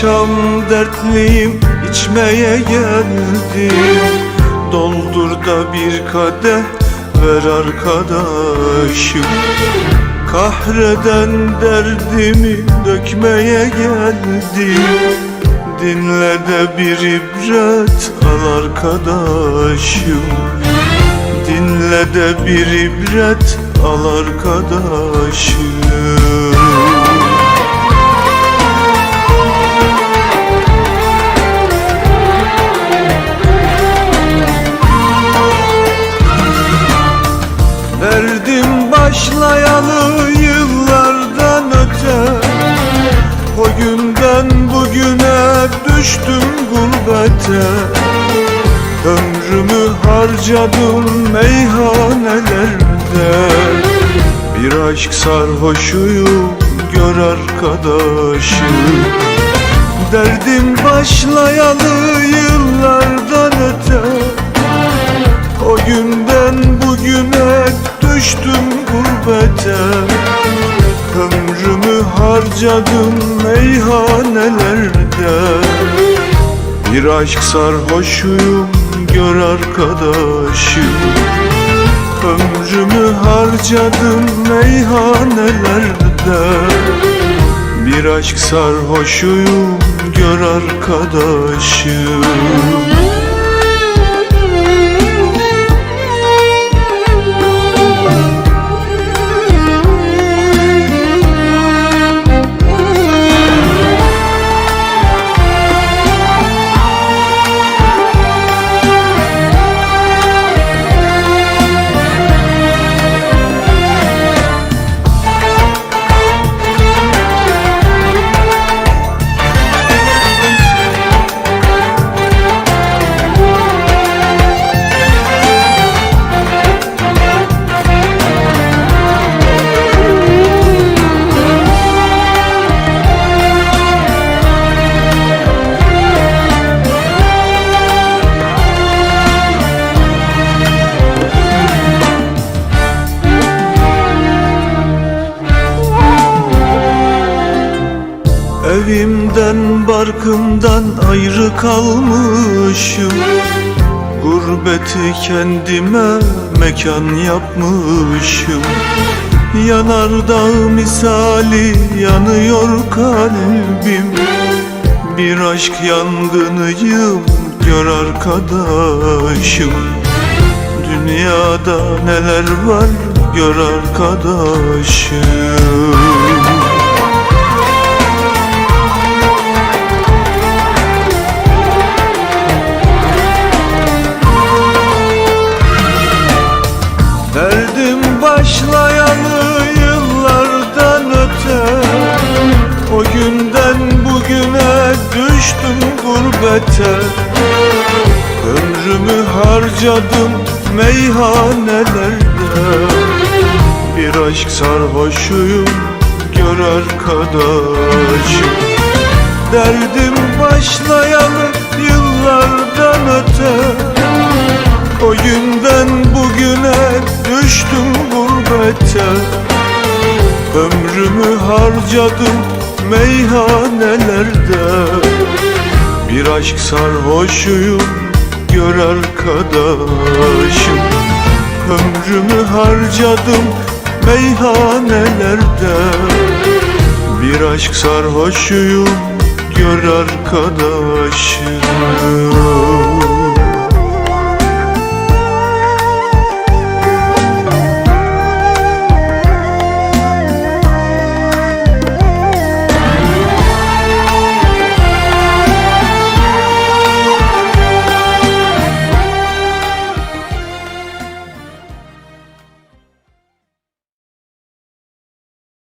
akşam dertliyim içmeye geldim. Doldur da bir kadeh ver arkadaşım. Kahreden derdimi dökmeye geldim. Dinle de bir ibret al arkadaşım. Dinle de bir ibret al arkadaşım başlayalı yıllardan öte. O günden bugüne düştüm gurbete. Ömrümü harcadım meyhanelerde. Bir aşk sarhoşuyum gör arkadaşım. Derdim başlayalı yıllardan öte. O günden bugüne düştüm gurbete. Ömrümü harcadım meyhanelerde. Bir aşk sarhoşuyum gör arkadaşım. Ömrümü harcadım meyhanelerde. Bir aşk sarhoşuyum gör arkadaşım Evimden barkımdan ayrı kalmışım. Gurbeti kendime mekan yapmışım. Yanardağ misali yanıyor kalbim. Bir aşk yangınıyım gör arkadaşım. Dünyada neler var gör arkadaşım harcadım meyhanelerde Bir aşk sarhoşuyum gör arkadaşım Derdim başlayalı yıllardan öte o günden bugüne düştüm gurbete. Ömrümü harcadım meyhanelerde Bir aşk sarhoşuyum gör arkadaşım. Ömrümü harcadım meyhanelerde. Bir aşk sarhoşuyum gör arkadaşım